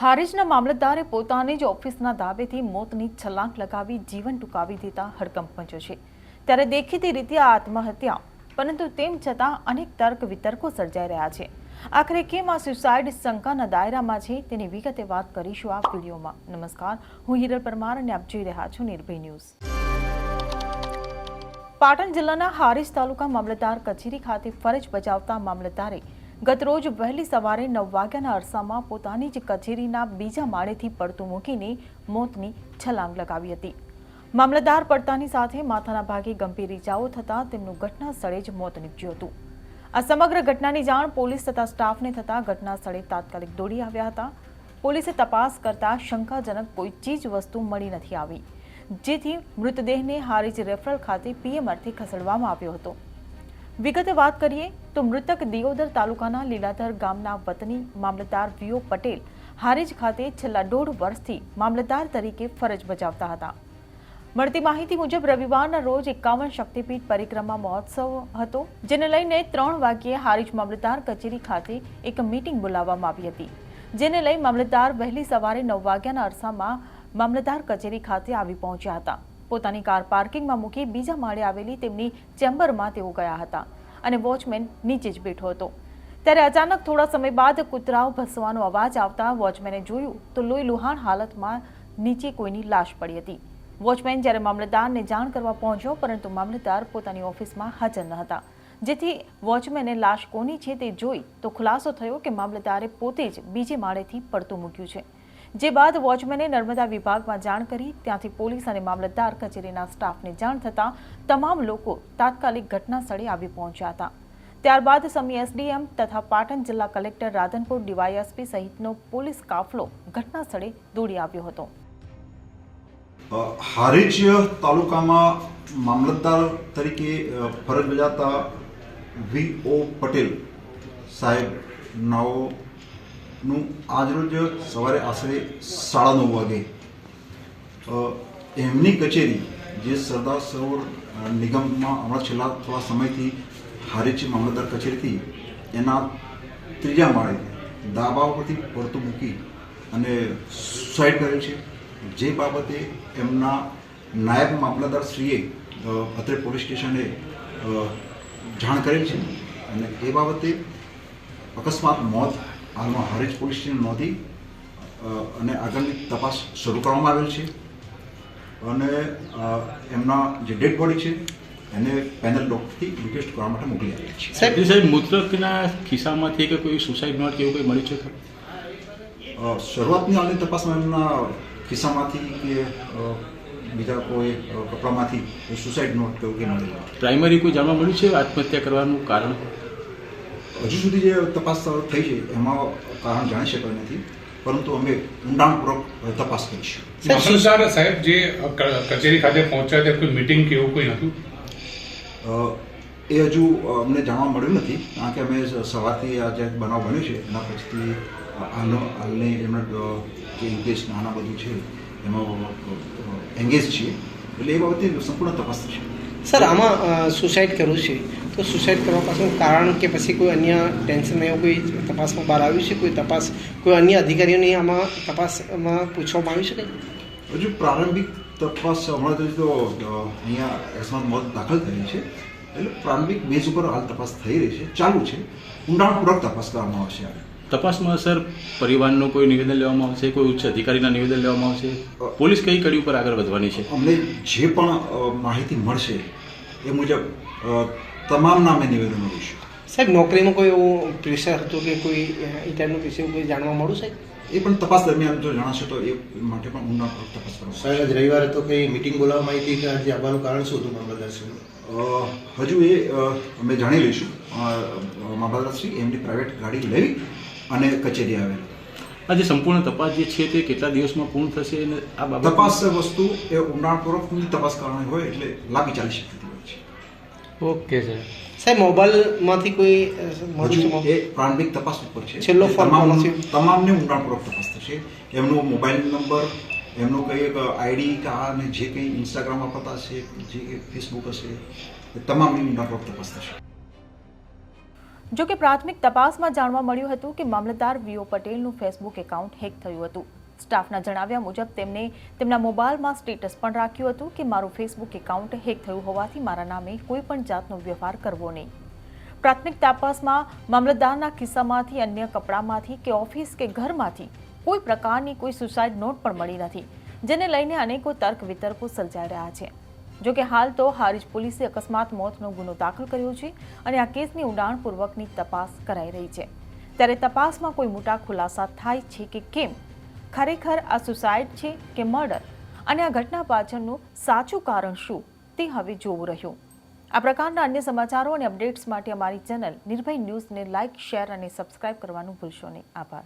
હારીજના મામલતદારે પોતાની જ ઓફિસના દાવેથી મોતની છલાંક લગાવી જીવન ટૂંકાવી દેતા હડકંપ મચ્યો છે. ત્યારે દેખીતી રીતે આ આત્મહત્યા, પરંતુ તેમ છતાં અનેક તર્ક વિતર્કો સર્જાઈ રહ્યા છે. આખરે કેમ આ સુસાઇડ શંકાના દાયરામાં છે તેની વિગતે વાત કરીશું આ વિડીયોમાં. નમસ્કાર, હું હિરલ પરમાર અને આપ જોઈ રહ્યા છો નિર્ભય ન્યૂઝ. પાટણ જિલ્લાના હારીજ તાલુકા મામલતદાર કચેરી ખાતે ફરજ બજાવતા મામલતદારે ગતરોજ વહેલી સવારે નવ વાગ્યાના અરસામાં પોતાની જ કચેરીના બીજા માળેથી પડતું મૂકીને મોતની છલાંગ લગાવી હતી. મામલતદાર પડતાની સાથે માથાના ભાગે ગંભીર ઇજાઓ થતાં તેમનું ઘટના સ્થળે જ મોત નીપજ્યું હતું. આ સમગ્ર ઘટનાની જાણ પોલીસ તથા સ્ટાફને થતાં ઘટના સ્થળે તાત્કાલિક દોડી આવ્યા હતા. પોલીસે તપાસ કરતા શંકાજનક કોઈ ચીજ વસ્તુ મળી નથી આવી, જેથી મૃતદેહને હારીજ રેફરલ ખાતે પીએમ ખસેડવામાં આવ્યો હતો. વિગતે વાત કરીએ તો મૃતક દિયોદર તાલુકાના લીલાધર ગામના વતની મામલતદાર વીઓ પટેલ હારીજ ખાતે છેલ્લા દોઢ વર્ષથી મામલતદાર તરીકે ફરજ બજાવતા હતા. મળતી માહિતી મુજબ રવિવારના રોજ એકાવન શક્તિપીઠ પરિક્રમા મહોત્સવ હતો, જેને લઈને ત્રણ વાગ્યે હારીજ મામલતદાર કચેરી ખાતે એક મીટિંગ બોલાવવામાં આવી હતી, જેને લઈ મામલતદાર વહેલી સવારે નવ વાગ્યાના અરસામાં મામલતદાર કચેરી ખાતે આવી પહોંચ્યા હતા. પોતાની કાર પાર્કિંગમાં મૂકી બીજા માળે આવેલી તેમની ચેમ્બરમાં તેઓ ગયા હતા અને વોચમેન નીચે જ બેઠો હતો. ત્યારે અચાનક થોડા સમય બાદ કૂતરાઓ ભસવાનો અવાજ આવતા વોચમેને જોયું તો લોહી લુહાણ હાલતમાં નીચે કોઈની લાશ પડી હતી. વોચમેન જ્યારે મામલતદારને જાણ કરવા પહોંચ્યો પરંતુ મામલતદાર પોતાની ઓફિસમાં હાજર ન હતા. જેથી વોચમેને લાશ કોની છે તે જોઈ તો ખુલાસો થયો કે મામલતદારે પોતે જ બીજે માળેથી પડતું મૂક્યું છે. જે બાદ વોચમેને નર્મદા વિભાગમાં જાણ કરી, ત્યાંથી પોલીસ અને મામલતદાર કચેરીના સ્ટાફને જાણ થતાં તમામ લોકો તાત્કાલિક ઘટના સ્થળે આવી પહોંચ્યા હતા. ત્યારબાદ સમી એસડીએમ તથા પાટણ જિલ્લા કલેક્ટર રાધનપુર ડીવાયએસપી સહિતનો પોલીસ કાફલો ઘટના સ્થળે દોડી આવ્યો હતો. હારીજ તાલુકામાં મામલતદાર તરીકે ફરજ બજાવતા વી ઓ પટેલ સાહેબ નાઓનું આજરોજ સવારે આશરે સાડા નવ વાગે એમની કચેરી જે સરદાર સરોવર નિગમમાં હમણાં છેલ્લા થોડા સમયથી હારીજ મામલતદાર કચેરીથી, એના ત્રીજા માળે દાબા ઉપરથી પડતું મૂકી અને સુસાઇડ કરેલ છે. જે બાબતે એમના નાયબ મામલતદાર શ્રીએ અત્રે પોલીસ સ્ટેશને જાણ કરેલ છે અને એ બાબતે અકસ્માત, મોત હાલમાં હરેજ પોલીસ સ્ટેશન નોંધી અને આગળની તપાસ શરૂ કરવામાં આવેલ છે અને એમના જે ડેડ બોડી છે એને પેનલ ડોક્ટરથી રિક્વેસ્ટ કરવા માટે મોકલી આપેલ છે સાહેબ સાહેબ મૃતકના ખિસ્સામાંથી કે કોઈ સુસાઇડ નોટ કે એવું કંઈ મળી છે ખરું? શરૂઆતની હાલની તપાસમાં એમના ખિસ્સામાંથી કે બીજા કોઈ કપડામાંથી સુસાઇડ નોટ કે એવું કંઈ મળેલું. પ્રાઇમરી કોઈ જાણવા મળ્યું છે આત્મહત્યા કરવાનું કારણ હજુ સુધી જે તપાસ થઈ છે એમાં કારણ જાણી શકાય નથી પરંતુ અમે ઊંડાણપૂર્વક તપાસ કરીશું. મામલતદાર સાહેબ જે કચેરી ખાતે પહોંચ્યા ત્યાં કોઈ મિટિંગ કે એવું કોઈ હતું એ હજુ અમને જાણવા મળ્યું નથી કારણ કે અમે સવારથી આ જે બનાવ બન્યો છે એના પછીથી હાલનો હાલની એમના અ, જે ઇંગ્લિશ નાના બધું છે એમાં એંગેજ છીએ. એટલે એ બાબતે સંપૂર્ણ તપાસ થશે. સર આમાં સુસાઇડ કરવું છે. તો સુસાઇડ કરવા પાછળનું કારણ કે પછી કોઈ અન્ય ટેન્શન એવું કોઈ તપાસમાં બહાર આવ્યું છે? કોઈ તપાસ કોઈ અન્ય અધિકારીઓની આમાં તપાસમાં પૂછવામાં આવ્યું છે કે હજુ પ્રારંભિક તપાસ હમણાં તો અહીંયા અકસ્માત મોત દાખલ થઈ છે. એટલે પ્રારંભિક બેઝ ઉપર હાલ તપાસ થઈ રહી છે. ચાલુ છે. ઊંડાણપૂર્વક તપાસ કરવામાં આવશે આ તપાસમાં સર પરિવારનું કોઈ નિવેદન લેવામાં આવશે? કોઈ ઉચ્ચ અધિકારીના નિવેદન લેવામાં આવશે? પોલીસ કઈ કડી ઉપર આગળ વધવાની છે? અમને જે પણ માહિતી મળશે એ મુજબ તમામ નામે નિવેદન લઈશું સાહેબ નોકરીમાં કોઈ એવું પ્રેશર હતું કે કોઈ એ ટાઈપનું પ્રેશર કોઈ જાણવા મળ્યું સાહેબ? એ પણ તપાસ દરમિયાન જો જણાશે તો એ માટે પણ ઊંડા તપાસ કરો. સાહેબ આજ રવિવારે તો કઈ મિટિંગ બોલાવવામાં આવી હતી કે આજે આવવાનું કારણ શું હતું મામલતદારશ્રીનું હજુ એ અમે જાણી લઈશું. મામલતદારશ્રી એમની પ્રાઇવેટ ગાડી લઈ અને કચેરી આવેલી. આ જે સંપૂર્ણ તપાસ જે છે તે કેટલા દિવસમાં પૂર્ણ થશે અને આ બાબત તપાસ વસ્તુ એ ઊંડાણપૂર્વકની તપાસ કરવાની હોય એટલે લાંબી ચાલી છે ઓકે સર સાહેબ મોબાઈલમાંથી કોઈ? એ પ્રારંભિક તપાસ ઉપર છે છેલ્લો ફોન? તમામને ઊંડાણપૂર્વક તપાસ થશે એમનો મોબાઈલ નંબર એમનો કઈ આઈડી કે આ ને જે કંઈ ઇન્સ્ટાગ્રામ વાપરતા હશે જે કંઈ ફેસબુક હશે એ તમામની ઊંડાણપૂર્વક તપાસ થશે જો કે પ્રાથમિક તપાસમાં જાણવા મળ્યું હતું કે મામલતદાર વીઓ પટેલનું ફેસબુક એકાઉન્ટ હેક થયું હતું સ્ટાફના જણાવ્યા મુજબ તેમને તેમના મોબાઈલમાં સ્ટેટસ પણ રાખ્યું હતું કે મારું ફેસબુક એકાઉન્ટ હેક થયું હોવાથી મારા નામે કોઈ પણ જાતનો વ્યવહાર કરવો નહીં. પ્રાથમિક તપાસમાં મામલતદારના ખિસ્સામાંથી, અન્ય કપડામાંથી કે ઓફિસ કે ઘરમાંથી કોઈ પ્રકારની કોઈ સુસાઇડ નોટ પણ મળી નથી, જેને લઈને અનેકો તર્ક વિતર્કો સર્જાઈ રહ્યા છે. જો કે હાલ તો હારીજ પોલીસે અકસ્માત મોતનો ગુનો દાખલ કર્યો છે અને આ કેસની ઊંડાણપૂર્વકની તપાસ કરાઈ રહી છે. ત્યારે તપાસમાં કોઈ મોટા ખુલાસા થાય છે કે કેમ? ખરેખર આ સુસાઇડ છે કે મર્ડર અને આ ઘટના પાછળનું સાચું કારણ શું? તે હવે જોવું રહ્યું. આ પ્રકારના અન્ય સમાચારો અને અપડેટ્સ માટે અમારી ચેનલ નિર્ભય ન્યૂઝને લાઇક, શેર અને સબસ્ક્રાઇબ કરવાનું ભૂલશો નહીં. આભાર.